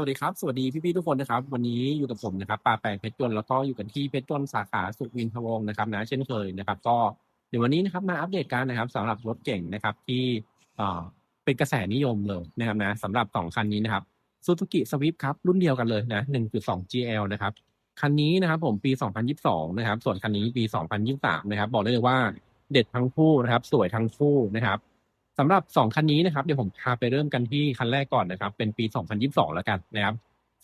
สวัสดีครับ สวัสดีพี่ๆทุกคนนะครับ วันนี้อยู่กับผมนะครับปาแปงเพชรยนแล้วก็อยู่กันที่เพชรยนสาขาสุขวินทวงนะครับนะเช่นเคยนะครับ ก็เดี๋ยววันนี้นะครับมาอัปเดตกันนะครับสำหรับรถเก่งนะครับที่เอ่อเป็นกระแสนิยมเลยนะครับนะสำหรับสองคันนี้นะครับซูซูกิสวิฟครับรุ่นเดียวกันเลยนะ1.2 GL นะครับคันนี้นะครับผมปี 2022 นะครับ ส่วนคันนี้ปี 2023 นะครับ บอกได้เลยว่าเด็ดทั้งคู่นะครับ สวยทั้งคู่นะครับ สำหรับ 2 คันนี้นะครับเดี๋ยวผมพาไปเริ่มกันที่คันแรกก่อนนะครับ เป็นปี 2022 แล้วกันนะครับ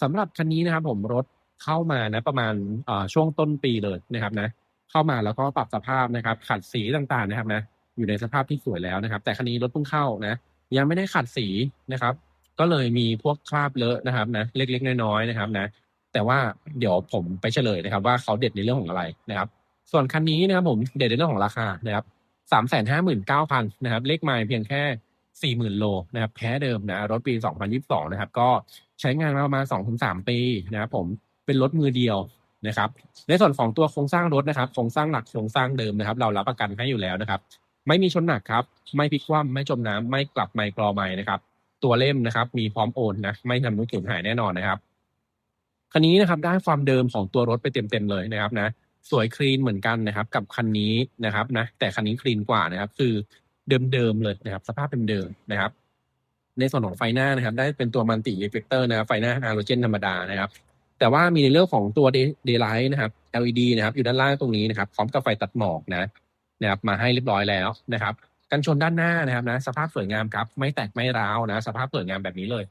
สำหรับคันนี้นะครับ ผมรถเข้ามานะประมาณช่วงต้นปีเลยนะครับนะ เข้ามาแล้วก็ปรับสภาพนะครับ ขัดสีต่างๆนะครับนะอยู่ในสภาพที่สวยแล้วนะครับ แต่คันนี้รถเพิ่งเข้านะยังไม่ได้ขัดสีนะครับ ก็เลยมีพวกคราบเลอะนะครับนะเล็กๆน้อยๆนะครับนะ แต่ว่าเดี๋ยวผมไปเฉลยนะครับ ว่าเขาเด็ดในเรื่องของอะไรนะครับ ส่วนคันนี้นะครับผมเด็ดในเรื่องของราคานะครับ สามแสนห้าหมื่นเก้าพันนะครับเลขไมล์เพียงแค่สี่หมื่นโลนะครับแพ้เดิมนะรถปีสองพันยิบสองนะครับ ก็ใช้งานมาประมาณสองถึงสามปีนะครับผมเป็นรถมือเดียวนะครับ ในส่วนของตัวโครงสร้างรถนะครับโครงสร้างหลักโครงสร้างเดิมนะครับ เรารับประกันให้อยู่แล้วนะครับ ไม่มีชนหนักครับ ไม่พลิกคว่ำไม่จมน้ำไม่กลับไมค์กรอไมค์นะครับ ตัวเล่มนะครับ มีพร้อมโอนนะไม่ทำนุสูญหายแน่นอนนะครับคันนี้นะครับได้ความเดิมของตัวรถไปเต็มๆเลยนะครับนะ สวยคลีนเหมือนกันนะครับ กับคันนี้นะครับนะแต่คันนี้คลีนกว่านะครับ คือเดิมๆเลยนะครับ สภาพเดิมๆนะครับ ในส่วนของไฟหน้านะครับ ได้เป็นตัวมันติเอฟเฟกเตอร์นะครับไฟหน้าฮาโลเจนธรรมดานะครับ แต่ว่ามีในเรื่องของตัวเดย์ไลท์นะครับ LED นะครับ อยู่ด้านล่างตรงนี้นะครับ พร้อมกับไฟตัดหมอกนะนะครับ มาให้เรียบร้อยแล้วนะครับกันชนด้านหน้านะครับนะสภาพสวยงามครับ ไม่แตกไม่ร้าวนะ สภาพสวยงามแบบนี้เลย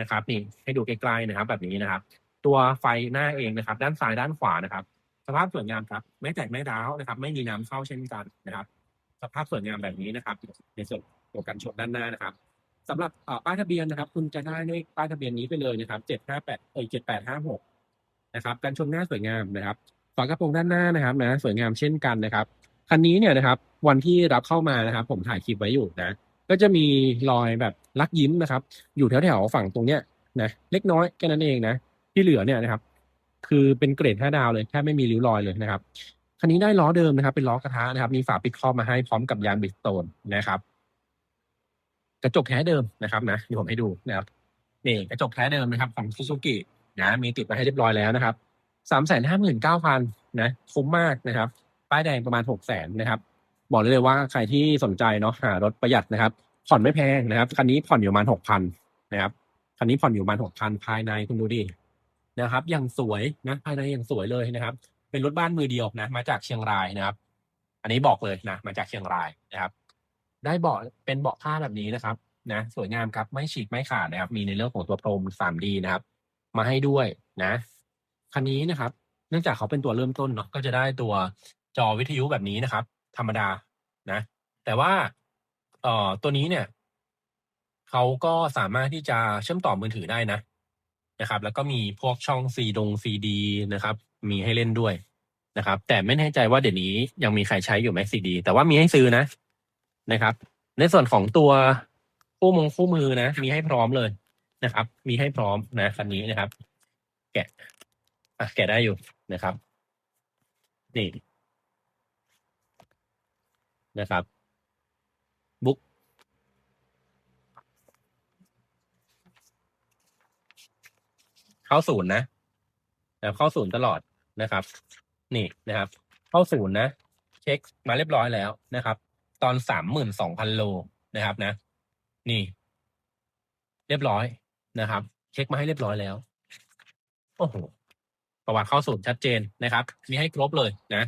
นะครับนี่ให้ดูใกล้ๆนะครับ แบบนี้นะครับ ตัวไฟหน้าเองนะครับ ด้านซ้ายด้านขวานะครับ สภาพสวยงามครับ ไม่แตกไม่ร้าวนะครับ ไม่มีน้ำเข้าเช่นกันนะครับ สภาพสวยงามแบบนี้นะครับ ในส่วนของกันชนด้านหน้านะครับสำหรับป้ายทะเบียนนะครับ คุณจะได้ด้วยป้ายทะเบียนนี้ไปเลยนะครับเจ็ดห้าแปดเอ้ยเจ็ดแปดห้าหกนะครับกันชนหน้าสวยงามนะครับฝากระโปรงด้านหน้านะครับนะสวยงามเช่นกันนะครับคันนี้เนี่ยนะครับ วันที่รับเข้ามานะครับ ผมถ่ายคลิปไว้อยู่นะ ก็จะมีรอยแบบลักยิ้มนะครับ อยู่แถวๆฝั่งตรงเนี้ยนะเล็กน้อยแค่นั้นเองนะ ที่เหลือเนี่ยนะครับ คือเป็นเกรด5ดาวเลยแทบไม่มีริ้วรอยเลยนะครับคันนี้ได้ล้อเดิมนะครับ เป็นล้อกระทะนะครับ มีฝาปิดครอบมาให้พร้อมกับยางบิสโตนนะครับ กระจกแท้เดิมนะครับนะเดี๋ยวผมให้ดูนะครับนี่กระจกแท้เดิมนะครับของซูซูกินะมีติดมาให้เรียบร้อยแล้วนะครับสามแสนห้าหมื่นเก้าพันนะคุ้มมากนะครับ ป้ายแดงประมาณหกแสนนะครับ บอกเลยเลยว่าใครที่สนใจเนาะหารถประหยัดนะครับ ผ่อนไม่แพงนะครับคันนี้ผ่อนอยู่ประมาณหกพันนะครับคันนี้ผ่อนอยู่ประมาณหกพันภายในคุณดูดิ นะครับ อย่างสวยนะภายในอย่างสวยเลยนะครับ เป็นรถบ้านมือเดียวนะ มาจากเชียงรายนะครับ อันนี้บอกเลยนะ มาจากเชียงรายนะครับ ได้เบาะเป็นเบาะผ้าแบบนี้นะครับ นะ สวยงามครับไม่ฉีกไม่ขาดนะครับ มีในเรื่องของตัวโรม 3D นะครับ มาให้ด้วยนะคันนี้นะครับ เนื่องจากเขาเป็นตัวเริ่มต้นเนาะก็จะได้ตัวจอวิทยุแบบนี้นะครับ ธรรมดานะ แต่ว่าเอ่อตัวนี้เนี่ยเขาก็สามารถที่จะเชื่อมต่อมือถือได้นะ นะครับ แล้วก็มีพวกช่องซีดงซีดีนะครับ มีให้เล่นด้วยนะครับ แต่ไม่แน่ใจว่าเดี๋ยวนี้ยังมีใครใช้อยู่ไหมซีดี แต่ว่ามีให้ซื้อนะนะครับ ในส่วนของตัวคู่มงคู่มือนะ มีให้พร้อมเลยนะครับ มีให้พร้อมนะคันนี้นะครับ แกะอะแกะได้อยู่นะครับ นี่นะครับ เข้าศูนย์นะนะเข้าศูนย์ตลอดนะครับ นี่นะครับ เข้าศูนย์นะ เช็คมาเรียบร้อยแล้วนะครับ ตอนสามหมื่นสองพันโลนะครับนะ นี่ เรียบร้อยนะครับ เช็คมาให้เรียบร้อยแล้ว โอ้โหประวัติเข้าศูนย์ชัดเจนนะครับ มีให้ครบเลยนะ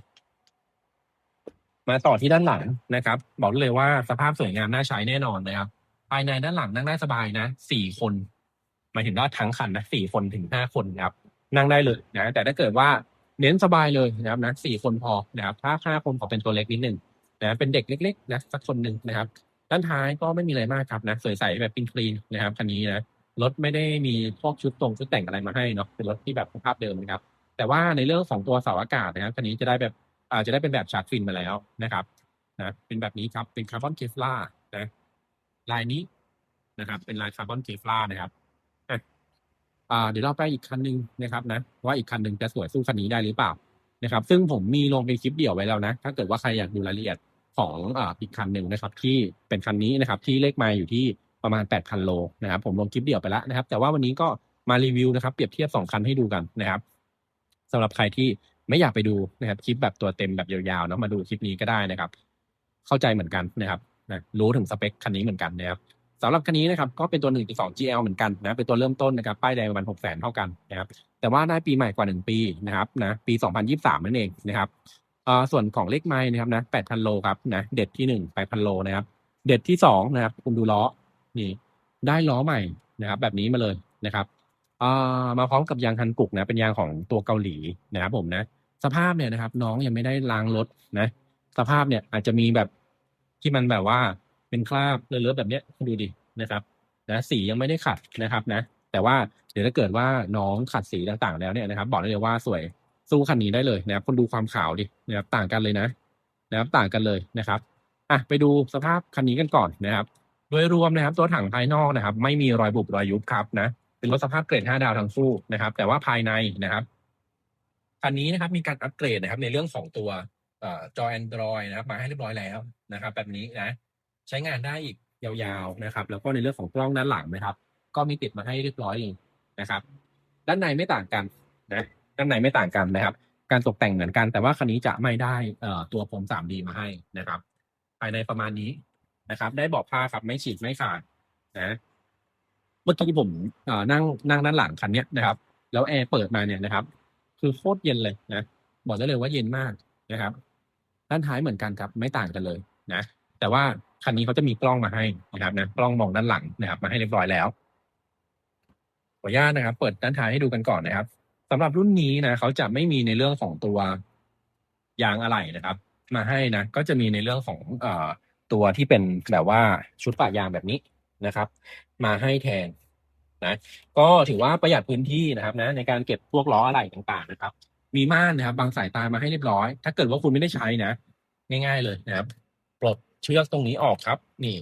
มาต่อที่ด้านหลังนะครับ บอกเลยว่าสภาพสวยงามน่าใช้แน่นอนนะครับ ภายในด้านหลังนั่งได้สบายนะสี่คน หมายถึงว่าทั้งคันนะสี่คนถึงห้าคนนะครับ นั่งได้เลยนะ แต่ถ้าเกิดว่าเน้นสบายเลยนะครับนะสี่คนพอนะครับถ้าห้าคนขอเป็นตัวเล็กนิดหนึ่งนะเป็นเด็กเล็กๆนะสักคนหนึ่งนะครับ ด้านท้ายก็ไม่มีอะไรมากครับนะสวยใสแบบเป็นคลีนนะครับคันนี้นะรถไม่ได้มีพวกชุดตรงชุดแต่งอะไรมาให้เนาะเป็นรถที่แบบสภาพเดิมนะครับ แต่ว่าในเรื่องของตัวเสาอากาศนะครับคันนี้จะได้แบบอาจจะได้เป็นแบบชาร์จฟินมาแล้วนะครับนะเป็นแบบนี้ครับเป็นคาร์บอนเคฟล่านะลายนี้นะครับ เป็นลายคาร์บอนเคฟล่านะครับ อ่าเดี๋ยวเราไปอีกคันหนึ่งนะครับนะว่าอีกคันหนึ่งจะสวยสู้คันนี้ได้หรือเปล่านะครับ ซึ่งผมมีลงเป็นคลิปเดี่ยวไว้แล้วนะ ถ้าเกิดว่าใครอยากดูรายละเอียดของอ่าอีกคันหนึ่งนะครับ ที่เป็นคันนี้นะครับ ที่เลขไมาอยู่ที่ประมาณ 8,000 โลนะครับ ผมลงคลิปเดี่ยวไปแล้วนะครับ แต่ว่าวันนี้ก็มารีวิวนะครับ เปรียบเทียบสองคันให้ดูกันนะครับสำหรับใครที่ไม่อยากไปดูนะครับคลิปแบบตัวเต็มแบบยาวๆเนาะมาดูคลิปนี้ก็ได้นะครับ เข้าใจเหมือนกันนะครับนะรู้ถึงสเปคคันนี้เหมือนกันนะครับ สำหรับคันนี้นะครับก็เป็นตัว 1.2 GL เหมือนกันนะเป็นตัวเริ่มต้นนะครับป้ายแดงประมาณ6 0 0 0 0เท่ากันนะครับแต่ว่าได้ปีใหม่กว่า 1 ปีนะครับนะปี 2023 นั่นเองนะครับเออส่วนของเลขไม้นะครับนะ8,000 โลครับนะเด็ดที่ 1 8,000 โลนะครับเด็ดที่ 2 นะครับคุณดูล้อนี่ได้ล้อใหม่นะครับแบบนี้มาเลยนะครับเออมาพร้อมกับยางฮันกุกนะเป็นยางของตัวเกาหลีนะครับผมนะสภาพเนี่ยนะครับน้องยังไม่ได้ล้างรถนะสภาพเนี่ยอาจจะมีแบบที่มันแบบว่า เป็นคราบเลอะๆแบบเนี้ยดูดินะครับนะสียังไม่ได้ขัดนะครับนะ แต่ว่าเดี๋ยวถ้าเกิดว่าน้องขัดสีต่างๆแล้วเนี่ยนะครับ บอกได้เลยว่าสวยสู้คันนี้ได้เลยนะครับ คนดูความขาวดินะครับต่างกันเลยนะนะครับต่างกันเลยนะครับอะไปดูสภาพคันนี้กันก่อนนะครับ โดยรวมนะครับ ตัวถังภายนอกนะครับ ไม่มีรอยบุบรอยยุบครับนะเป็นรถสภาพเกรด5ดาวทั้งคู่นะครับ แต่ว่าภายในนะครับคันนี้นะครับมีการอัปเกรดนะครับ ในเรื่องของตัวเอ่อจอ Android นะครับ มาให้เรียบร้อยแล้วนะครับ แบบนี้นะ ใช้งานได้อีกยาวๆนะครับ แล้วก็ในเรื่องของกล้องด้านหลังนะครับ ก็มีติดมาให้เรียบร้อยเลยนะครับ ด้านในไม่ต่างกันนะด้านในไม่ต่างกันนะครับ การตกแต่งเหมือนกัน แต่ว่าคันนี้จะไม่ได้เอ่อตัวพรม 3D มาให้นะครับ ภายในประมาณนี้นะครับ ได้เบอกผ้าครับไม่ฉีกไม่ขาดนะเมื่อกี้ผมเอ่อนั่งนั่งด้านหลังคันเนี้ยนะครับ แล้วแอร์เปิดมาเนี่ยนะครับ คือโคตรเย็นเลยนะบอกได้เลยว่าเย็นมากนะครับ ด้านท้ายเหมือนกันครับ ไม่ต่างกันเลยนะ แต่ว่า คันนี้เขาจะมีกล้องมาให้นะครับนะกล้องมองด้านหลังนะครับ มาให้เรียบร้อยแล้วขออนุญาตนะครับ เปิดด้านท้ายให้ดูกันก่อนนะครับสำหรับรุ่นนี้นะเขาจะไม่มีในเรื่องของตัวยางอะไหล่นะครับ มาให้นะ ก็จะมีในเรื่องของเอ่อตัวที่เป็นแบบว่าชุดปะยางแบบนี้นะครับ มาให้แทนนะก็ถือว่าประหยัดพื้นที่นะครับนะในการเก็บพวกล้ออะไหล่ต่างๆนะครับ มีม่านนะครับบางสายตามาให้เรียบร้อย ถ้าเกิดว่าคุณไม่ได้ใช้นะ ง่าย ๆ เลยนะครับ เชือกตรงนี้ออกครับ นี่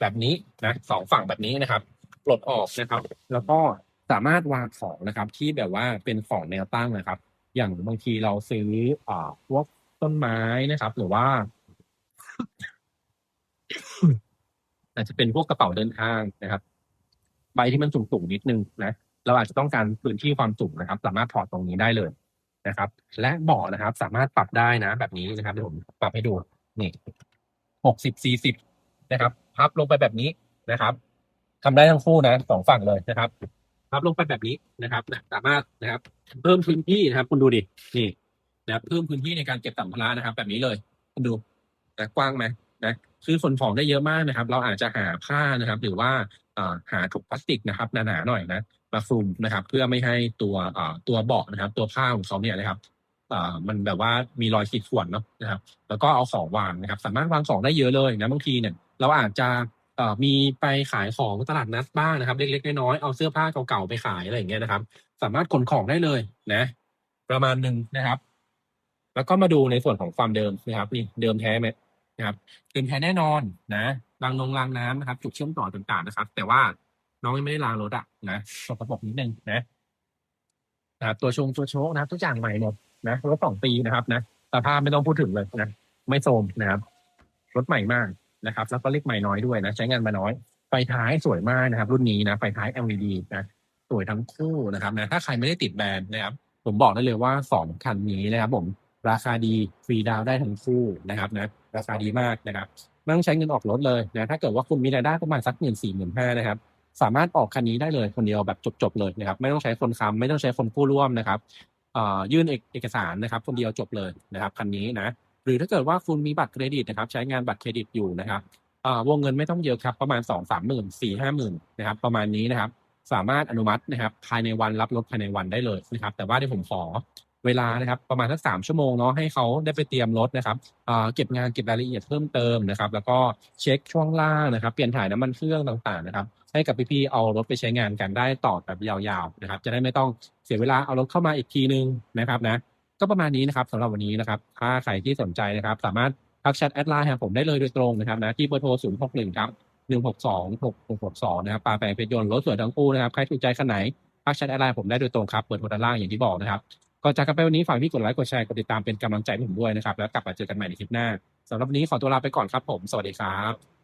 แบบนี้นะสองฝั่งแบบนี้นะครับปลดออกนะครับ แล้วก็สามารถวางของนะครับ ที่แบบว่าเป็นของแนวตั้งนะครับ อย่างบางทีเราซื้ออ่าพวกต้นไม้นะครับ หรือว่าอาจจะเป็นพวกกระเป๋าเดินทางนะครับ ใบที่มันสูงๆนิดนึงนะเราอาจจะต้องการพื้นที่ความสูงนะครับ สามารถถอดตรงนี้ได้เลยนะครับ และเบาะนะครับ สามารถปรับได้นะ แบบนี้นะครับเดี๋ยวผมปรับให้ดูนี่ หกสิบสี่สิบนะครับ พับลงไปแบบนี้นะครับทำได้ทั้งคู่นะสองฝั่งเลยนะครับ พับลงไปแบบนี้นะครับสามารถนะครับ เพิ่มพื้นที่นะครับคุณดูดินี่นะครับเพิ่มพื้นที่ในการเก็บสัมภาระนะครับ แบบนี้เลยคุณดูนะกว้างไหมนะคือขนของได้เยอะมากนะครับ เราอาจจะหาผ้านะครับ หรือว่าเอ่อหาถุงพลาสติกนะครับหนาๆหน่อยนะมาคลุมนะครับ เพื่อไม่ให้ตัวเอ่อตัวเบาะนะครับ ตัวผ้าของเขาเนี่ยนะครับ มันแบบว่ามีรอยขีดข่วนเนาะนะครับ แล้วก็เอาของวางนะครับ สามารถวางของได้เยอะเลยนะบางทีเนี่ย เราอาจจะเอ่อมีไปขายของตลาดนัดบ้างนะครับ เล็กๆน้อยๆเอาเสื้อผ้าเก่าๆไปขายอะไรอย่างเงี้ยนะครับ สามารถขนของได้เลยนะ ประมาณหนึ่งนะครับ แล้วก็มาดูในส่วนของความเดิมนะครับนี่เดิมแท้ไหมนะครับเดิมแท้แน่นอนนะรางนงรางน้ำนะครับ จุดเชื่อมต่อต่างๆนะครับ แต่ว่าน้องยังไม่ได้ล้างรถอะนะสกปรกนิดนึงนะนะตัวชงตัวโชคนะครับทุกอย่างใหม่หมด นะรถสองปีนะครับนะสภาพไม่ต้องพูดถึงเลยนะไม่โทมนะครับรถใหม่มากนะครับ แล้วก็เล็กใหม่น้อยด้วยนะ ใช้งานมาน้อย ไฟท้ายสวยมากนะครับ รุ่นนี้นะไฟท้าย LED นะสวยทั้งคู่นะครับนะถ้าใครไม่ได้ติดแบรนด์นะครับ ผมบอกได้เลยว่าสองคันนี้นะครับ ผมราคาดีฟรีดาวได้ทั้งคู่นะครับนะราคาดีมากนะครับไม่ต้องใช้เงินออกรถเลยนะถ้าเกิดว่าคุณมีรายได้ประมาณสักหมื่นสี่หมื่นห้านะครับสามารถออกคันนี้ได้เลยคนเดียวแบบจบๆเลยนะครับ ไม่ต้องใช้คนค้ำไม่ต้องใช้คนผู้ร่วมนะครับ ยื่นเอกเอกสารนะครับ คนเดียวจบเลยนะครับคันนี้นะหรือถ้าเกิดว่าคุณมีบัตรเครดิตนะครับ ใช้งานบัตรเครดิตอยู่นะครับวงเงินไม่ต้องเยอะครับ ประมาณสองสามหมื่นสี่ห้าหมื่นนะครับ ประมาณนี้นะครับ สามารถอนุมัตินะครับ ภายในวันรับรถภายในวันได้เลยนะครับ แต่ว่าเดี๋ยวผมขอเวลานะครับ ประมาณสักสามชั่วโมงเนาะให้เขาได้ไปเตรียมรถนะครับเเก็บงานเก็บรายละเอียดเพิ่มเติมนะครับ แล้วก็เช็คช่วงล่างนะครับ เปลี่ยนถ่ายน้ำมันเครื่องต่างๆนะครับ ให้กับพี่ๆเอารถไปใช้งานกันได้ต่อแบบยาวๆนะครับ จะได้ไม่ต้องเสียเวลาเอารถเข้ามาอีกทีนึงนะครับนะก็ประมาณนี้นะครับสำหรับวันนี้นะครับ ถ้าใครที่สนใจนะครับ สามารถทักแชทแอดไลน์หาผมได้เลยโดยตรงนะครับนะที่เบอร์โทร 0 6 1 ครับ 1 6 2 6 6 6 2 นะครับปลาแปลงเพชรยนต์รถสวยทั้งคู่นะครับ ใครถูกใจคันไหนทักแชทแอดไลน์ผมได้โดยตรงครับเบอร์โทรด้านล่างอย่างที่บอกนะครับ ก่อนจากกันไปวันนี้ฝากพี่กดไลค์กดแชร์กดติดตามเป็นกำลังใจให้ผมด้วยนะครับ แล้วกลับมาเจอกันใหม่ในคลิปหน้าสำหรับวันนี้ขอตัวลาไปก่อนครับผม สวัสดีครับ